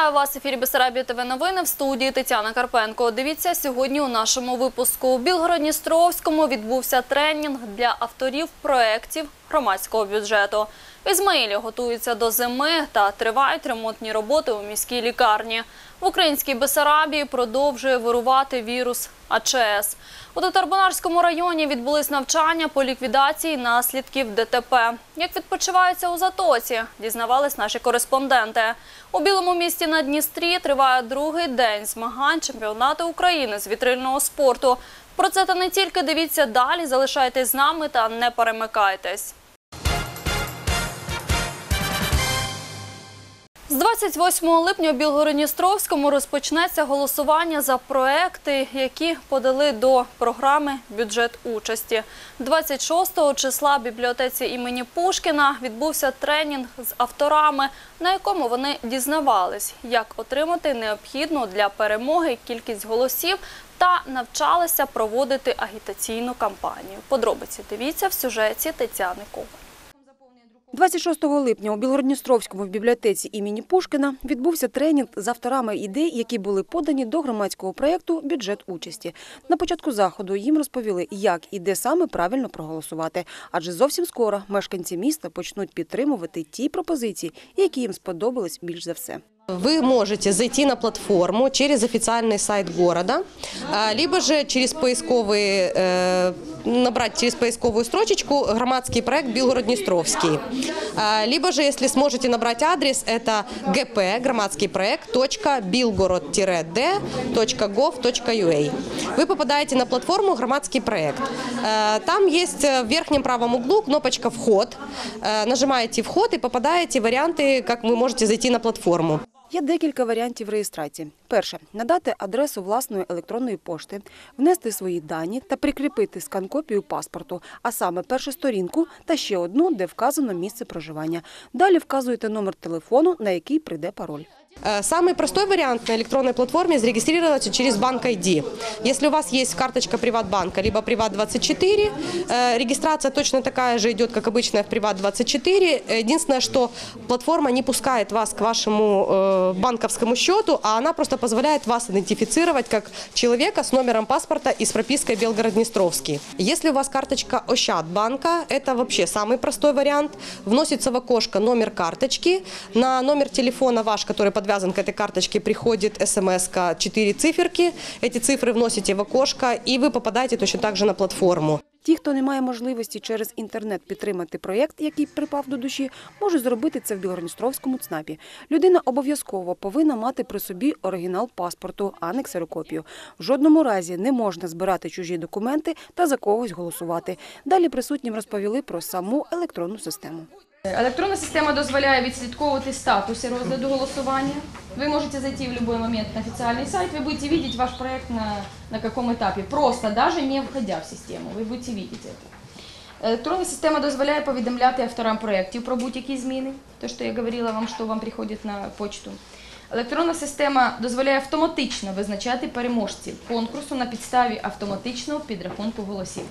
Вітаю вас, ефірі Бесарабія ТВ новини в студії Тетяна Карпенко. Дивіться сьогодні у нашому випуску. У Білгородністровському відбувся тренінг для авторів проєктів громадського бюджету. В Ізмаїлі готуються до зими та тривають ремонтні роботи у міській лікарні. В українській Бесарабії продовжує вирувати вірус АЧС. У Татарбунарському районі відбулись навчання по ліквідації наслідків ДТП. Як відпочиваються у Затоці, дізнавались наші кореспонденти. У Білому місті на Дністрі триває другий день змагань чемпіонату України з вітрильного спорту. Про це та не тільки дивіться далі, залишайтесь з нами та не перемикайтесь. З 28 липня у Білгородністровському розпочнеться голосування за проекти, які подали до програми бюджет участі. 26 числа бібліотеці імені Пушкіна відбувся тренінг з авторами, на якому вони дізнавались, як отримати необхідну для перемоги кількість голосів та навчалися проводити агітаційну кампанію. Подробиці дивіться в сюжеті Тетяни Коваль. 26 липня у Білородністровському бібліотеці імені Пушкіна відбувся тренінг з авторами ідей, які були подані до громадського проєкту «Бюджет участі». На початку заходу їм розповіли, як і де саме правильно проголосувати. Адже зовсім скоро мешканці міста почнуть підтримувати ті пропозиції, які їм сподобались більш за все. Вы можете зайти на платформу через официальный сайт города, а, либо же через поисковые, э, набрать через поисковую строчечку громадский проект Белгород-Днестровский. А, Либо же, если сможете набрать адрес, это gp, громадский проект, .bilgorod-d.gov.ua. Вы попадаете на платформу «Громадский проект». Э, Там есть э, в верхнем правом углу кнопочка «Вход». Э, Нажимаете «Вход» и попадаете в варианты, как вы можете зайти на платформу. Є декілька варіантів реєстрації. Перше надати адресу власної електронної пошти, внести свої дані та прикріпити скан-копію паспорту, а саме першу сторінку та ще одну, де вказано місце проживання. Далі вказуєте номер телефону, на який прийде пароль. Э, Самый простой вариант на электронной платформе зарегистрироваться через банк ID. Если у вас есть карточка Приватбанка либо Приват24, э, регистрация точно такая же идет, как обычная в Приват24. Единственное, что платформа не пускает вас к вашему э, банковскому счету, а она просто позволяет вас идентифицировать как человека с номером паспорта и с пропиской Белгород-Днестровский. Если у вас карточка Ощадбанка, это вообще самый простой вариант. Вносится в окошко номер карточки, на номер телефона ваш, который подвязан к этой карточке, приходит смс 4 циферки. Эти цифры вносите в окошко, и вы попадаете точно так же на платформу. Ті, хто не має можливості через інтернет підтримати проєкт, який припав до душі, можуть зробити це в Білгородністровському ЦНАПі. Людина обов'язково повинна мати при собі оригінал паспорту, а не ксерокопію. В жодному разі не можна збирати чужі документи та за когось голосувати. Далі присутнім розповіли про саму електронну систему. Електронна система дозволяє відслідковувати статуси розгляду голосування. Ви можете зайти в будь-який момент на официальный сайт, ви будете видеть ваш проект на, на каком етапі, просто даже не входя в систему, ви будете видеть это. Електронна система дозволяє повідомляти авторам проєктів про будь-які зміни, те, що я говорила вам, що вам приходить на почту. Електронна система дозволяє автоматично визначати переможців конкурсу на підставі автоматичного підрахунку голосів.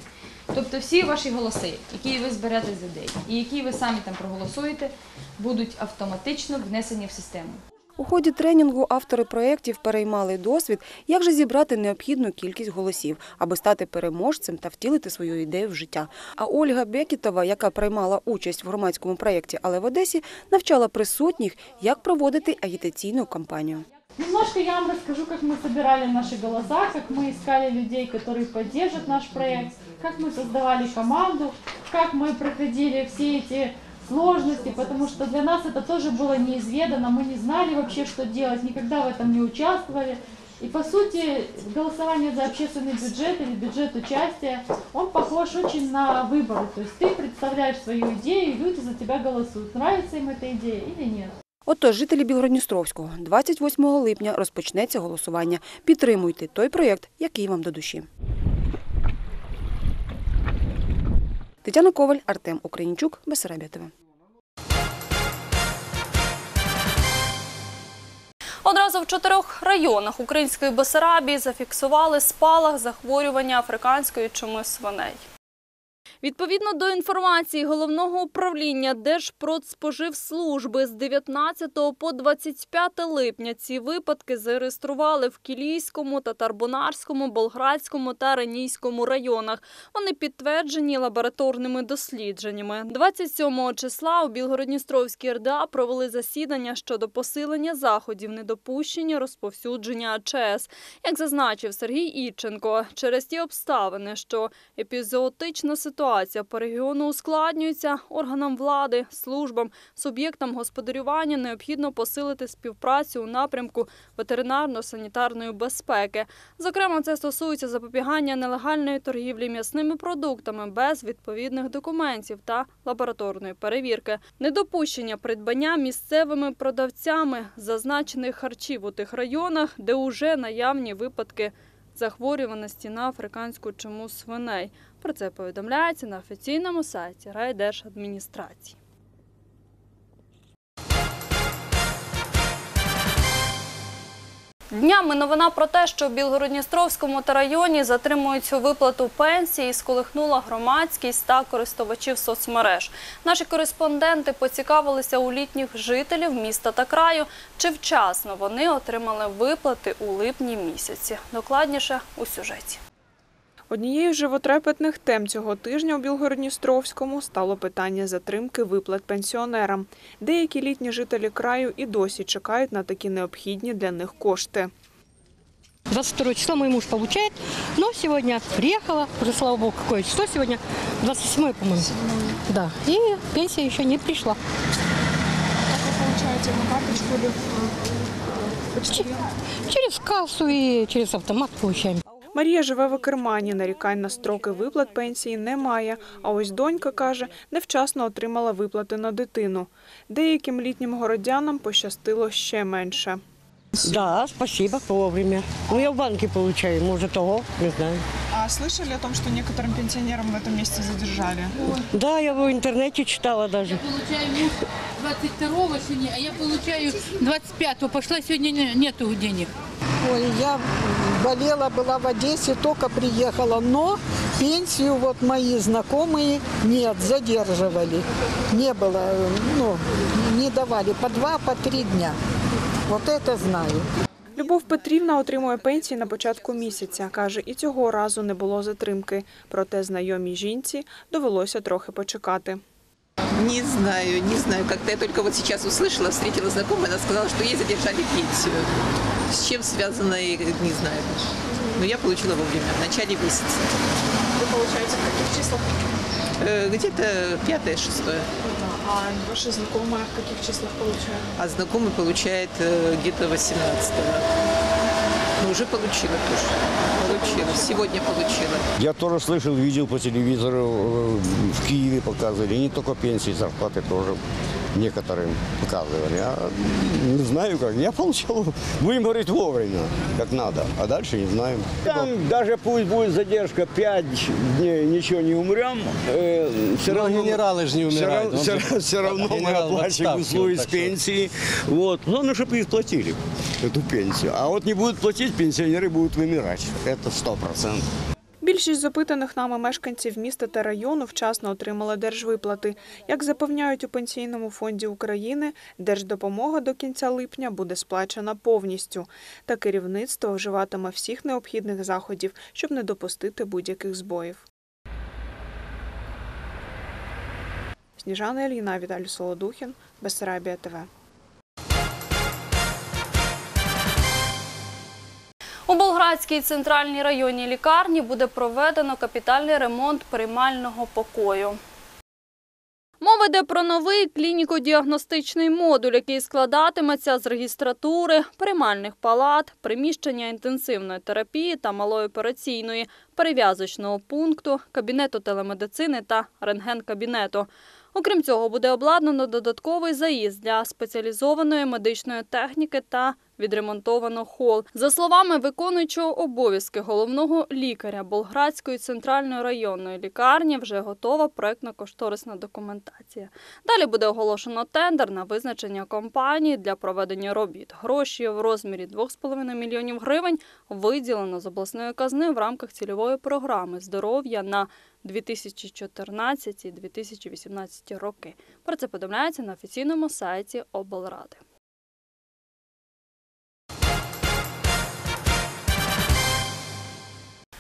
Тобто всі ваші голоси, які ви зберете з людей і які ви самі там проголосуєте, будуть автоматично внесені в систему. У ході тренінгу автори проєктів переймали досвід, як же зібрати необхідну кількість голосів, аби стати переможцем та втілити свою ідею в життя. А Ольга Бекітова, яка приймала участь в громадському проєкті «Але в Одесі, навчала присутніх, як проводити агітаційну кампанію. Немножко я вам расскажу, как мы собирали наши голоса, как мы искали людей, которые поддержат наш проект, как мы создавали команду, как мы проходили все эти сложности, потому что для нас это тоже было неизведано, мы не знали вообще, что делать, никогда в этом не участвовали. И по сути, голосование за общественный бюджет или бюджет участия, он похож очень на выборы. То есть ты представляешь свою идею, и люди за тебя голосуют, нравится им эта идея или нет. Отож, жителі Білгородністровського, 28 липня розпочнеться голосування. Підтримуйте той проєкт, який вам до душі. Тетяна Коваль, Артем Українчук, Бесарабія ТВ. Одразу в чотирьох районах української Бесарабії зафіксували спалах захворювання африканської чуми свиней. Відповідно до інформації головного управління Держпродспоживслужби з 19 по 25 липня ці випадки зареєстрували в Кілійському, Татарбунарському, Болградському та Ренійському районах. Вони підтверджені лабораторними дослідженнями. 27 числа у Білгородністровській РДА провели засідання щодо посилення заходів недопущення розповсюдження АЧС. Як зазначив Сергій Іченко, через ті обставини, що епізоотична ситуація по регіону ускладнюється, органам влади, службам, суб'єктам господарювання необхідно посилити співпрацю у напрямку ветеринарно-санітарної безпеки. Зокрема, це стосується запобігання нелегальної торгівлі м'ясними продуктами без відповідних документів та лабораторної перевірки, недопущення придбання місцевими продавцями зазначених харчів у тих районах, де уже наявні випадки захворюваності на африканську чуму свиней. Про це повідомляється на офіційному сайті райдержадміністрації. Днями новина про те, що в Білгородністровському та районі затримують цю виплату пенсії, сколихнула громадськість та користувачів соцмереж. Наші кореспонденти поцікавилися у літніх жителів міста та краю, чи вчасно вони отримали виплати у липні місяці. Докладніше у сюжеті. Однією з животрепетних тем цього тижня у Білгородністровському стало питання затримки виплат пенсіонерам. Деякі літні жителі краю і досі чекають на такі необхідні для них кошти. 22 числа мой муж получает, но сегодня приехала, уже слава богу, какое число сегодня, 27 по-моему. Да, и пенсия еще не пришла. Че- Через кассу и через автомат получаем. Марія живе в Акермані. Нарікань на строки виплат пенсії немає. А ось донька каже, невчасно отримала виплати на дитину. Деяким літнім городянам пощастило ще менше. Да, спасибо, вовремя. Ну, я в банке получаю, может, того, не знаю. А слышали о том, что некоторым пенсионерам в этом месяце задержали? Да, я в интернете читала даже. получаю муж 22-го сегодня, а я получаю 25-го. Пошла сегодня не- нету денег. Ой, я болела, была в Одессе, только приехала, но пенсию вот мои знакомые нет, задерживали. Не было, ну, не давали по два, по три дня. Вот это знаю. Любов Петрівна отримує пенсії на початку місяця. Каже, і цього разу не було затримки. Проте знайомій жінці довелося трохи почекати. Не знаю, не знаю. Как-то я только вот сейчас услышала, встретила знакомую, она сказала, что ей задержали пенсию. С чем связано, я не знаю. Но я получила вовремя, в начале месяца. Ви получаєте в яких числах? Э, Где-то пятое, шестое. А ваші знайомі в яких числах получають? А знакомый получает э, где-то 18-го. Ну, уже получила тоже. Получила. Сегодня получила. Я тоже слышал, видел по телевизору, э, в Киеве показывали, и не только пенсии, зарплаты тоже некоторым показывали. А не знаю как, я получал, будем говорить, вовремя, как надо, а дальше не знаю. Там даже пусть будет задержка 5 дней, ничего не умрем, все равно... генералы же не умирают. Он же Все, равно мы генерал в оплачиваем отставке, услуги вот с так что. пенсии. Вот. Главное, чтобы их платили, эту пенсию. А вот не будут платить, пенсионеры будут вымирать. Это сто процентов. Більшість запитаних нами мешканців міста та району вчасно отримали держвиплати. Як запевняють у Пенсійному фонді України, держдопомога до кінця липня буде сплачена повністю. Та керівництво вживатиме всіх необхідних заходів, щоб не допустити будь-яких збоїв. Сніжана Ільїна, Віталій Солодухін, Бессарабія ТВ. У Болградській центральній районній лікарні буде проведено капітальний ремонт приймального покою. Мова йде про новий клініко-діагностичний модуль, який складатиметься з регістратури, приймальних палат, приміщення інтенсивної терапії та малої операційної, перев'язочного пункту, кабінету телемедицини та рентген-кабінету. Окрім цього, буде обладнано додатковий заїзд для спеціалізованої медичної техніки та відремонтовано хол. За словами виконуючого обов'язки головного лікаря Болградської центральної районної лікарні, вже готова проектно-кошторисна документація. Далі буде оголошено тендер на визначення компанії для проведення робіт. Гроші в розмірі 2,5 мільйонів гривень виділено з обласної казни в рамках цільової програми здоров'я на 2014-2018 роки. Про це повідомляється на офіційному сайті облради.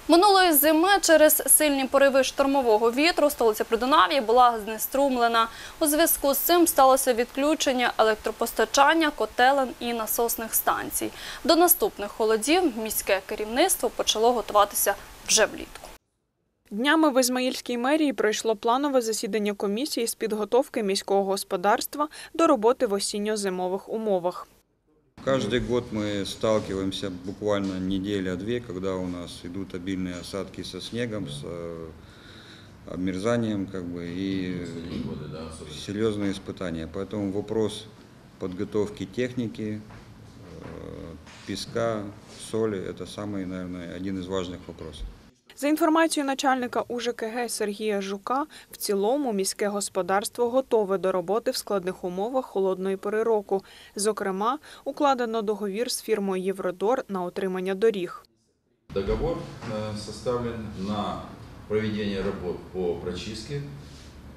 Минулої зими через сильні пориви штормового вітру столиця Придунав'я була знеструмлена. У зв'язку з цим сталося відключення електропостачання, котелень і насосних станцій. До наступних холодів міське керівництво почало готуватися вже влітку. Днями в Ізмаїльській мерії пройшло планове засідання комісії з підготовки міського господарства до роботи в осінньо-зимових умовах. Каждый год мы сталкиваемся буквально неделя-две, когда у нас идут обильные осадки со снегом, с обмерзанием как бы, и серьезные испытания. Поэтому вопрос подготовки техники, э, песка, соли – это самый, наверное, один из важных вопросов. За інформацією начальника УЖКГ Сергія Жука, в цілому міське господарство готове до роботи в складних умовах холодної пори року. Зокрема, укладено договір з фірмою Євродор на отримання доріг. Договор э, составлен на проведение работ по прочистке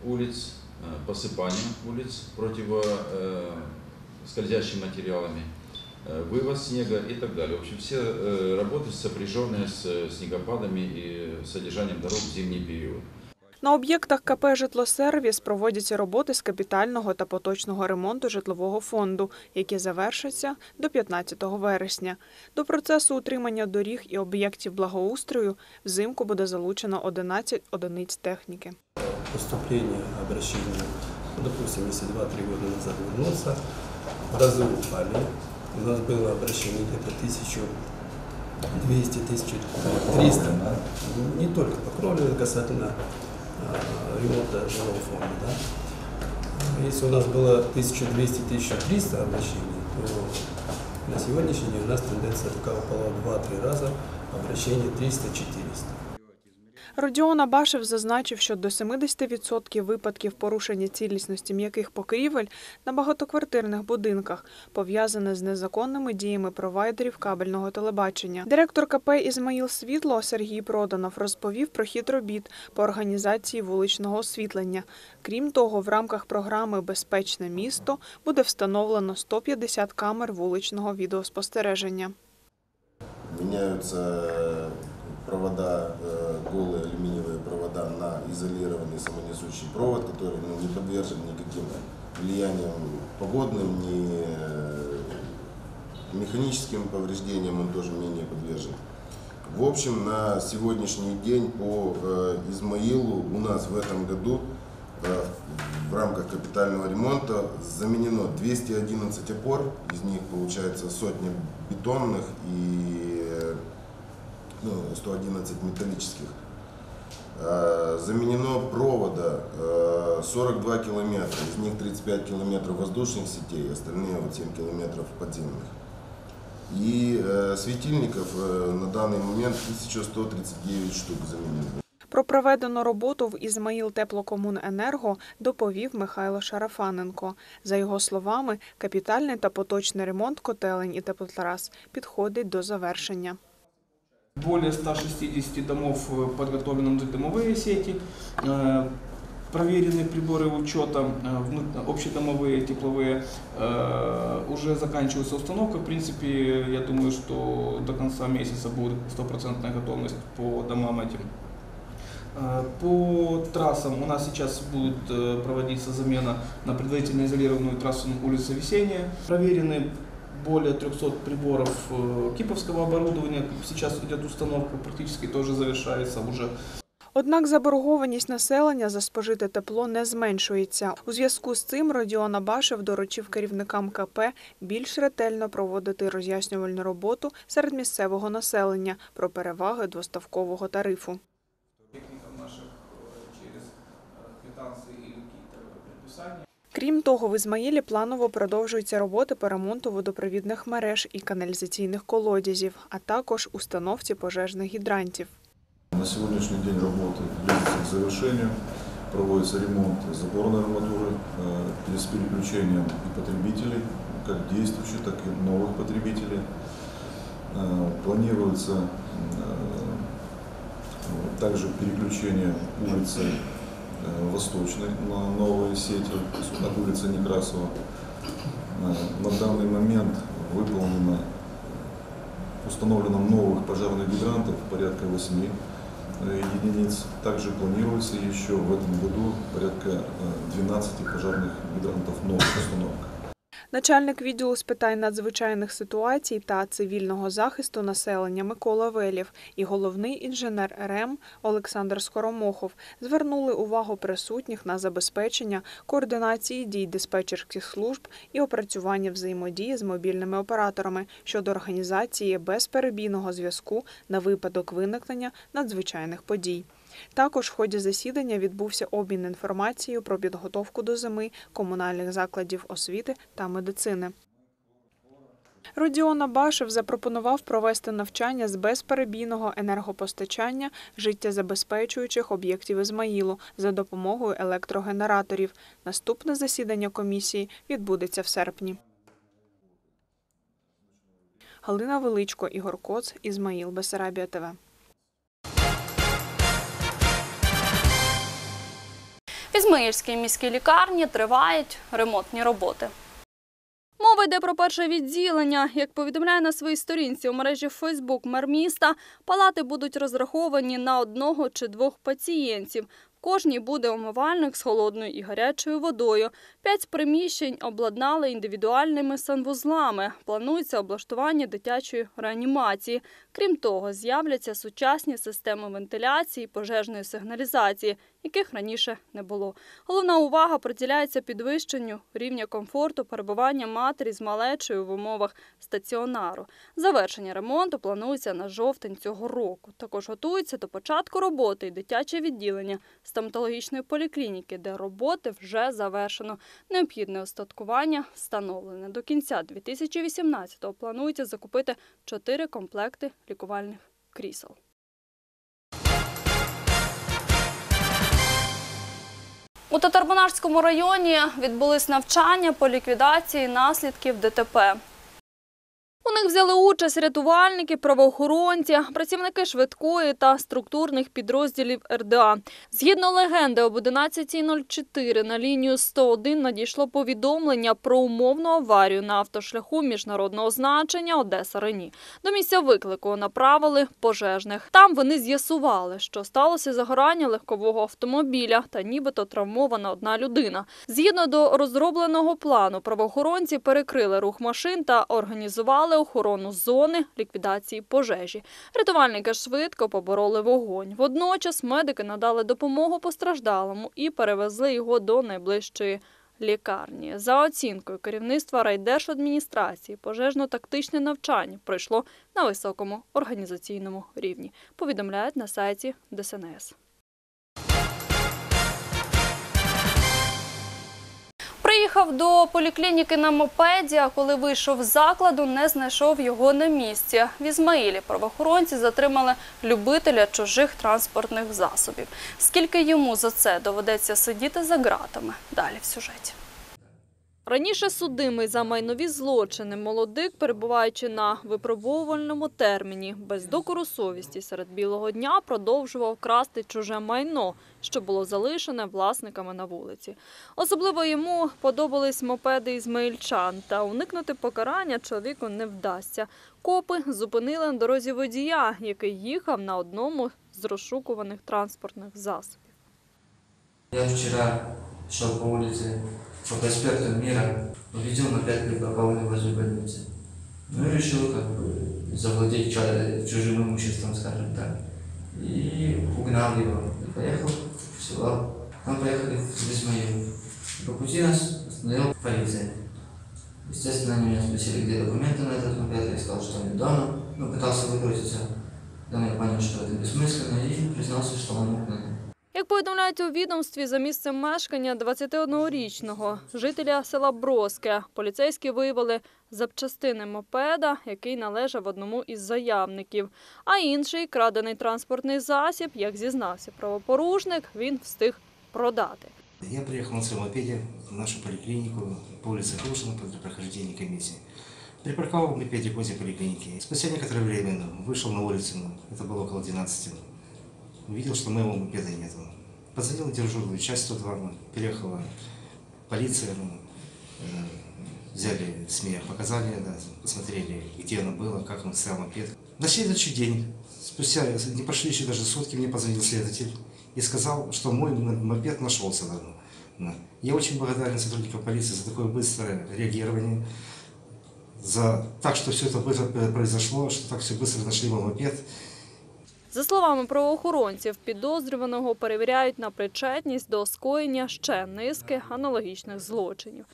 улиц, э, посыпанию улиц противоскользящими материалами, э, вывоз снега и так далее. В общем, все э, работы сопряженные с э, снегопадами и содержанием дорог в зимний период. На об'єктах КП «Житлосервіс» проводяться роботи з капітального та поточного ремонту житлового фонду, які завершаться до 15 вересня. До процесу утримання доріг і об'єктів благоустрою взимку буде залучено 11 одиниць техніки. поступление, обращение. Ну, Допустим, если 2-3 года назад вернуться, разы упали. У нас было обращение где-то 1200-1300. Не только по кровле касательно а, ремонта жилого фонда. Да? Если у нас было 1200-1300 обращений, то на сегодняшний день у нас тенденция такая упала 2-3 раза, обращение 300-400. Родіон Абашев зазначив, що до 70% випадків порушення цілісності м'яких покрівель на багатоквартирних будинках пов'язане з незаконними діями провайдерів кабельного телебачення. Директор КП Ізмаїл Світло Сергій Проданов розповів про хід робіт по організації вуличного освітлення. Крім того, в рамках програми Безпечне місто буде встановлено 150 камер вуличного відеоспостереження. Меняются провода, э, голые алюминиевые провода на изолированный самонесущий провод, который ну, не подвержен никаким влияниям погодным, ни э, механическим повреждениям, он тоже менее подвержен. В общем, на сегодняшний день по э, Измаилу у нас в этом году в рамках капитального ремонта заменено 211 опор, из них получается сотня бетонных и ну, 111 металлических. Э, Заменено провода э, 42 километра, из них 35 километров воздушных сетей, остальные вот 7 километров подземных. И э, светильников э, на данный момент 1139 штук заменено. Про проведену роботу в Ізмаїл Теплокомуненерго доповів Михайло Шарафаненко. За його словами, капітальний та поточний ремонт котелень і теплотрас підходить до завершення. Более 160 домов э, подготовлены дымовые сети, э, проверены приборы учета, э, общедомовые, тепловые. Уже заканчивается установка. В принципе, я думаю, что до конца месяца будет стопроцентная готовность по домам этим. По трассам у нас сейчас будет проводиться замена на предварительно изолированную трассу на улице Весенняя. Проверены более 300 приборов э, киповского оборудования. Сейчас идет установка, практически тоже завершается уже. Однак заборгованість населення за спожите тепло не зменшується. У зв'язку з цим Родіон Абашев доручив керівникам КП більш ретельно проводити роз'яснювальну роботу серед місцевого населення про переваги двоставкового тарифу. Техников наших э, через э, квитанции или какие-то предписания. Крім того, в Ізмаїлі планово продовжуються роботи по ремонту водопровідних мереж і каналізаційних колодязів, а також установці пожежних гідрантів. На сегодняшний день работы близятся к завершению. Проводится ремонт заборной арматуры э, с переключением и потребителей, как действующих, так и новых потребителей. Э, Планируется э, также переключение улицы э, Восточной на новые сети, от улицы Некрасова. Э, На данный момент выполнено, установлено новых пожарных гидрантов порядка 8 э, единиц. Также планируется еще в этом году порядка э, 12 пожарных гидрантов новых установок. Начальник відділу з питань надзвичайних ситуацій та цивільного захисту населення Микола Велів і головний інженер РЕМ Олександр Скоромохов звернули увагу присутніх на забезпечення координації дій диспетчерських служб і опрацювання взаємодії з мобільними операторами щодо організації безперебійного зв'язку на випадок виникнення надзвичайних подій. Також в ході засідання відбувся обмін інформацією про підготовку до зими комунальних закладів освіти та медицини. Родіон Абашев запропонував провести навчання з безперебійного енергопостачання життєзабезпечуючих об'єктів Ізмаїлу за допомогою електрогенераторів. Наступне засідання комісії відбудеться в серпні. Галина Величко, Ігор Коц, Ізмаїл, Бесарабія ТВ. В Ізмаїльській міській лікарні тривають ремонтні роботи. Мова йде про перше відділення. Як повідомляє на своїй сторінці у мережі Фейсбук мер міста, палати будуть розраховані на одного чи двох пацієнтів. Кожній буде умивальник з холодною і гарячою водою. П'ять приміщень обладнали індивідуальними санвузлами. Планується облаштування дитячої реанімації. Крім того, з'являться сучасні системи вентиляції, пожежної сигналізації, яких раніше не було. Головна увага приділяється підвищенню рівня комфорту перебування матері з малечою в умовах стаціонару. Завершення ремонту планується на жовтень цього року. Також готується до початку роботи і дитяче відділення стоматологічної поліклініки, де роботи вже завершено. Необхідне остаткування встановлене. До кінця 2018-го планується закупити чотири комплекти лікувальних крісел. У Татарбунарському районі відбулись навчання по ліквідації наслідків ДТП. У них взяли участь рятувальники, правоохоронці, працівники швидкої та структурних підрозділів РДА. Згідно легенди, об 11.04 на лінію 101 надійшло повідомлення про умовну аварію на автошляху міжнародного значення Одеса-Рені. До місця виклику направили пожежних. Там вони з'ясували, що сталося загорання легкового автомобіля та нібито травмована одна людина. Згідно до розробленого плану, правоохоронці перекрили рух машин та організували охорону зони ліквідації пожежі. Рятувальники швидко побороли вогонь. Водночас медики надали допомогу постраждалому і перевезли його до найближчої лікарні. За оцінкою керівництва райдержадміністрації, пожежно-тактичне навчання пройшло на високому організаційному рівні. Повідомляють на сайті ДСНС. Приїхав до поліклініки на мопеді, а коли вийшов з закладу, не знайшов його на місці. В Ізмаїлі правоохоронці затримали любителя чужих транспортних засобів. Скільки йому за це доведеться сидіти за ґратами? Далі в сюжеті. Раніше судимий за майнові злочини молодик, перебуваючи на випробовувальному терміні, без докору совісті серед білого дня продовжував красти чуже майно, що було залишене власниками на вулиці. Особливо йому подобались мопеди ізмаїльчан, та уникнути покарання чоловіку не вдасться. Копи зупинили на дорозі водія, який їхав на одному з розшукуваних транспортних засобів. Я вчера шел по улице по проспекту Мира, увидел на пять припаркованный возле больницы. Ну и решил как бы завладеть чужим имуществом, скажем так. И угнал его. И поехал в село. Мы поехали в Исмаил. По пути нас остановила полиция. Естественно, они меня спросили, где документы на этот мопед. Я сказал, что они дома. Ну, пытался выкрутиться. Потом я понял, что это бессмысленно, и признался, что он угнан. Як повідомляють у відомстві, за місцем мешкання 21-річного жителя села Броске поліцейські виявили запчастини мопеда, який належав одному із заявників. А інший крадений транспортний засіб, як зізнався правопорушник, він встиг продати. Я приехал на своем мопеде в нашу поликлинику по улице Крушина для прохождения комиссии. Припарковал мопедик возле поликлиники. Спустя некоторое время ну, вышел на улицу, ну, это было около 12, Увидел, что моего мопеда нет. Позвонил дежурную часть 102, ну, приехала полиция, ну, э, взяли с меня показания, да, посмотрели, где оно было, как он стоял мопед. На следующий день, спустя не прошли еще даже сутки, мне позвонил следователь и сказал, что мой мопед нашелся давно. Да. Я очень благодарен сотрудникам полиции за такое быстрое реагирование, за так, что все это быстро произошло, что так все быстро нашли мой мопед. За словами правоохоронців, підозрюваного перевіряють на причетність до скоєння ще низки аналогічних злочинів.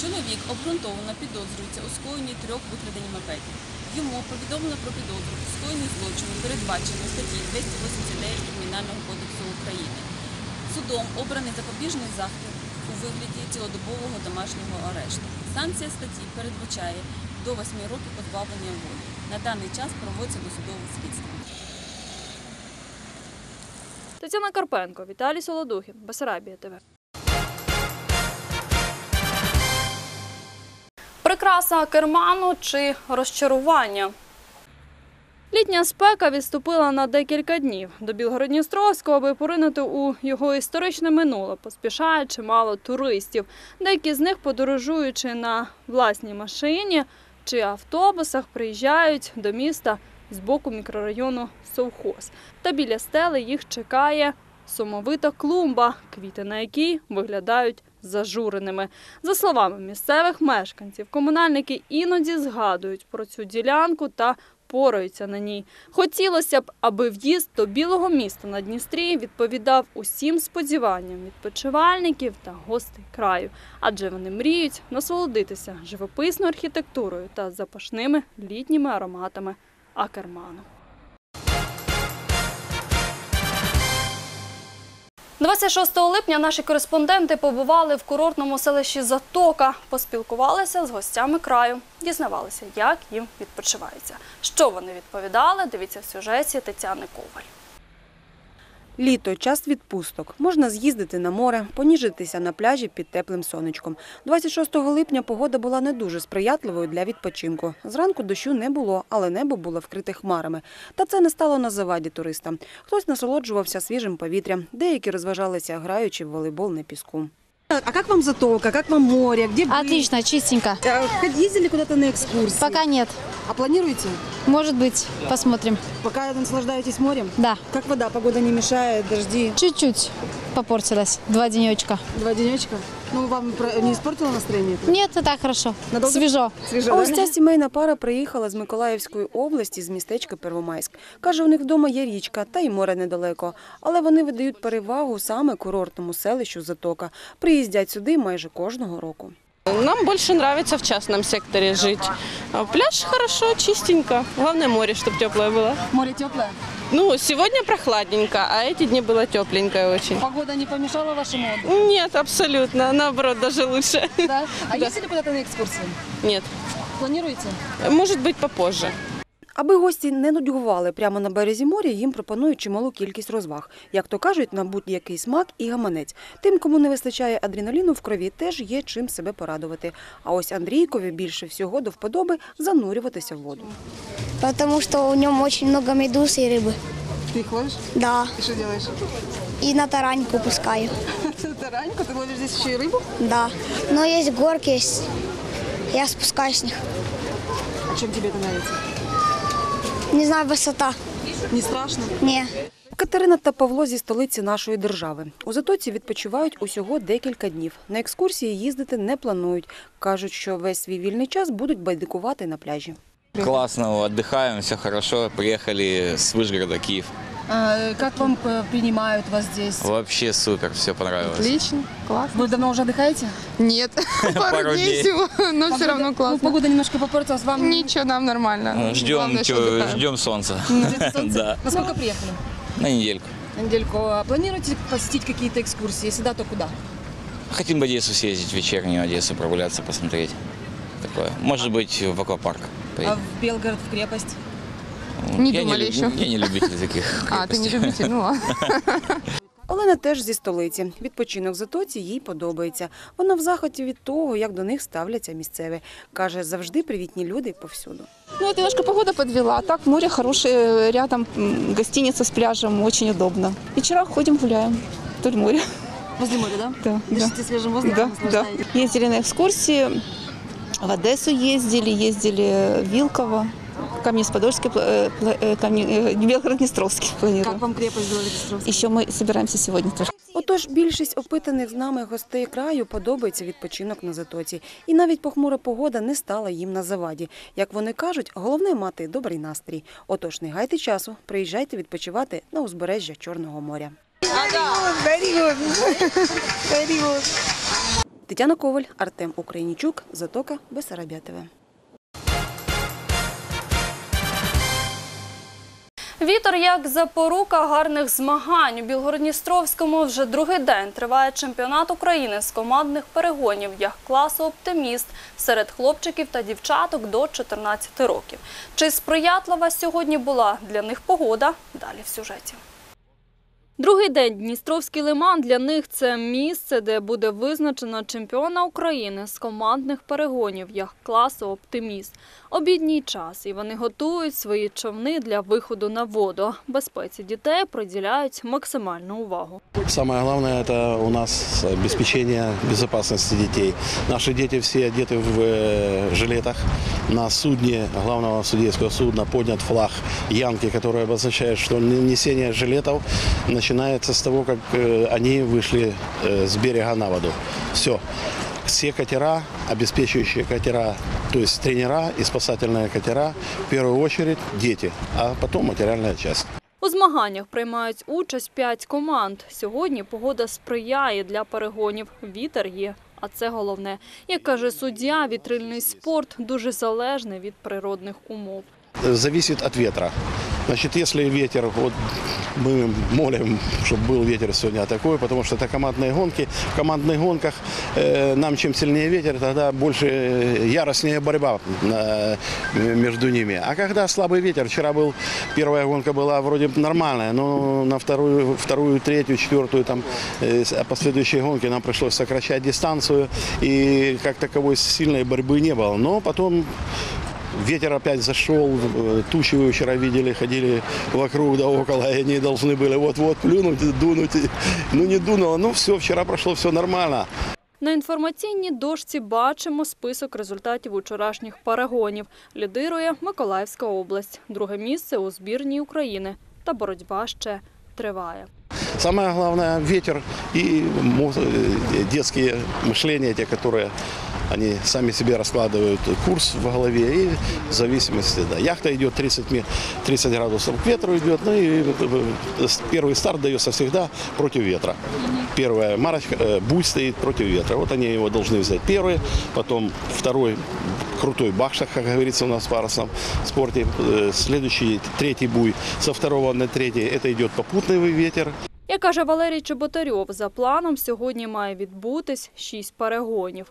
Чоловік обґрунтовано підозрюється у скоєнні трьох викрадень мопедів. Йому повідомлено про підозру у скоєнні злочину, передбачено статті 289 Кримінального кодексу України. Судом обраний запобіжний захід у вигляді цілодобового домашнього арешту. Санкція статті передбачає до 8 років позбавлення волі. На даний час проводиться досудове слідство. Тетяна Карпенко, Віталій Солодухін, Басарабія ТВ. Прикраса керману чи розчарування. Літня спека відступила на декілька днів до Білгородністровського, аби поринути у його історичне минуле. Поспішає чимало туристів. Деякі з них, подорожуючи на власній машині чи автобусах, приїжджають до міста з боку мікрорайону Совхоз. Та біля стели їх чекає сумовита клумба, квіти на якій виглядають зажуреними. За словами місцевих мешканців, комунальники іноді згадують про цю ділянку та пораються на ній. Хотілося б, аби в'їзд до білого міста на Дністрі відповідав усім сподіванням відпочивальників та гостей краю, адже вони мріють насолодитися живописною архітектурою та запашними літніми ароматами Акерману. 26 липня наші кореспонденти побували в курортному селищі Затока, поспілкувалися з гостями краю, дізнавалися, як їм відпочивається. Що вони відповідали, дивіться в сюжеті Тетяни Коваль. Літо – час відпусток. Можна з'їздити на море, поніжитися на пляжі під теплим сонечком. 26 липня погода була не дуже сприятливою для відпочинку. Зранку дощу не було, але небо було вкрите хмарами. Та це не стало на заваді туристам. Хтось насолоджувався свіжим повітрям, деякі розважалися, граючи в волейбол на піску. А как вам Затолка? Как вам море? Где были? Отлично, чистенько. Ездили куда-то на экскурсии? Пока нет. А планируете? Может быть, посмотрим. Пока наслаждаетесь морем? Да. Как вода? Погода не мешает, дожди? Чуть-чуть попортилась. Два денечка. Два денечка? Ну, вам про- не испортило настроение? это? Нет, и так хорошо. Надолго? Свежо. А ось ця сімейна пара приїхала з Миколаївської області, з містечка Первомайськ. Каже, у них вдома є річка, та й море недалеко. Але вони видають перевагу саме курортному селищу Затока. Приїздять сюди майже кожного року. Нам больше нравится в частном секторе жить. А Пляж хорошо, чистенько. Главное море, чтобы теплое было. Море теплое? Ну, сегодня прохладненько, а эти дни было тепленько очень. Погода не помешала вашему отдыху? Нет, абсолютно. Наоборот, даже лучше. Да? А Да. ездили куда-то на экскурсии? Нет. Планируете? Может быть, попозже. Аби гості не нудьгували прямо на березі моря, їм пропонують чималу кількість розваг. Як то кажуть, на будь-який смак і гаманець. Тим, кому не вистачає адреналіну в крові, теж є чим себе порадувати. А ось Андрійкові більше всього до вподоби занурюватися в воду. Потому что в нем очень много медуз и рыбы. Ты их ловишь? Да. И что делаешь? И на тараньку пускаю. Тараньку? Ты ловишь здесь еще и рыбу? Да. Но есть горки, есть. Я спускаюсь с них. А чем тебе это нравится? Не знаю, высота. Не страшно? Не. Катерина та Павло зі столиці нашої держави. У Затоці відпочивають усього декілька днів. На екскурсії їздити не планують. Кажуть, що весь свій вільний час будуть байдикувати на пляжі. Классно, отдыхаем, все хорошо. Приехали с Вышгорода, Киев. как вам принимают вас здесь? Вообще супер, все понравилось. Отлично, классно. Вы давно уже отдыхаете? Нет, Пару дней всего, но все равно классно. ну, погода немножко попортилась, вам... Ничего, нам нормально. Ждем, отдыхаем. ждем солнца. Солнца? Да, На сколько приехали? на недельку. недельку. А Планируете посетить какие-то экскурсии? Если да, то куда? Хотим в Одессу съездить, в вечернюю Одессу прогуляться, посмотреть. Такое. Может быть, в аквапарк. А в Белгород, в крепость? Не я думали не, еще. Я не любитель таких А, ты не крепостей. любитель, ну ладно. Олена теж зі столиці. Відпочинок в Затоці їй подобається. Вона в захваті від того, як до них ставляться місцеві. Каже, завжди привітні люди повсюду. Ну, это немножко погода подвела. А так море хорошее, рядом м, гостиница с пляжем, очень удобно. Вечера ходим, гуляем вдоль моря. Возле моря, да? Да, Дышите свежим да, воздухом, да. наслаждаетесь. Ездили на экскурсии, в Одессу ездили, ездили в Вилково, Камнец-Подольский, э, пла- э, Камне- э, Белгород-Днестровский планируем. Как вам крепость Белгород-Днестровский? Еще мы собираемся сегодня тоже. Отож, більшість опитаних з нами гостей краю подобається відпочинок на затоці. І навіть похмура погода не стала їм на заваді. Як вони кажуть, головне мати добрий настрій. Отож, не гайте часу, приїжджайте відпочивати на узбережжя Чорного моря. Тетяна Коваль, Артем Українічук, Затока, Бесарабія Вітер як запорука гарних змагань. У Білгородністровському вже другий день триває чемпіонат України з командних перегонів як класу оптиміст серед хлопчиків та дівчаток до 14 років. Чи сприятлива сьогодні була для них погода? Далі в сюжеті. Другий день Дністровський лиман для них це місце, де буде визначено чемпіона України з командних перегонів як класу оптиміст. Обідній час, і вони готують свої човни для виходу на воду. Безпеці дітей приділяють максимальну увагу. Самое главное это у нас обеспечение безопасности детей. Наши дети все одеты в э, жилетах. На судне главного судейского судна поднят флаг Янки, который обозначает, что несение жилетов начинается с того, как э, они вышли э, с берега на воду. Все. Все катера, обеспечивающие катера, то есть тренера и спасательные катера, в первую очередь дети, а потом материальная часть. У змаганнях приймають участь п'ять команд. Сьогодні погода сприяє для перегонів. Вітер є. А це головне. Як каже суддя, вітрильний спорт дуже залежний від природних умов. зависит от ветра. Значит, если ветер, вот мы молим, чтобы был ветер сегодня такой, потому что это командные гонки. В командных гонках э, нам чем сильнее ветер, тогда больше э, яростнее борьба э, между ними. А когда слабый ветер, вчера был, первая гонка была вроде нормальная, но на вторую, вторую третью, четвертую, там, э, а последующие гонки нам пришлось сокращать дистанцию, и как таковой сильной борьбы не было. Но потом Ветер опять зашел, э, тучи вы вчера видели, ходили вокруг да около, и они должны были вот-вот плюнуть, дунуть. и- Ну не дунуло, ну все, вчера прошло все нормально. На інформаційній дошці бачимо список результатів учорашніх перегонів. Лідирує Миколаївська область. Друге місце у збірній України. Та боротьба ще триває. Самое главное ветер и мо- э, детские мышления, те, которые они сами себе раскладывают курс в голове и в зависимости, да. Яхта идет 30, ме- 30 градусов к ветру идет, ну и э, э, первый старт дается всегда против ветра. Первая марочка, э, буй стоит против ветра. Вот они его должны взять первый, потом второй крутой бакшах, как говорится у нас в парусном спорте. Э, Следующий, третий буй со второго на третий, это идет попутный ветер. Як каже Валерій Чеботарьов, за планом сьогодні має відбутись шість перегонів.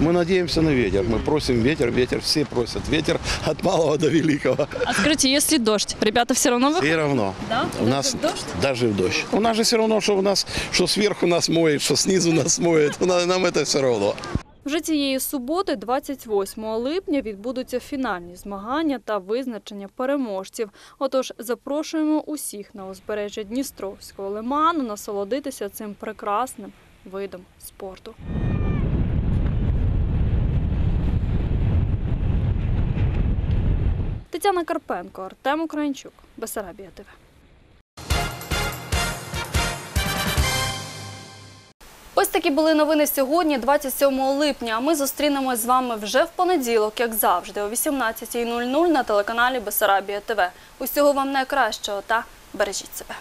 Мы надеемся на ветер. Мы просим ветер, ветер, все просят ветер от малого до великого. А скажите, если дождь, ребята все равно Все равно. Да? У нас даже в дождь. У нас же все равно, что у нас, что сверху нас моет, что снизу нас моет. У нас- Нам это все равно. Вже цієї суботи, 28 липня, відбудуться фінальні змагання та визначення переможців. Отож, запрошуємо усіх на узбережжя Дністровського лиману насолодитися цим прекрасним видом спорту. Тетяна Карпенко, Артем Українчук, Бесарабія ТВ. Ось такі були новини сьогодні, 27 липня. А ми зустрінемось з вами вже в понеділок, як завжди, о 18.00 на телеканалі Бесарабія ТВ. Усього вам найкращого та бережіть себе.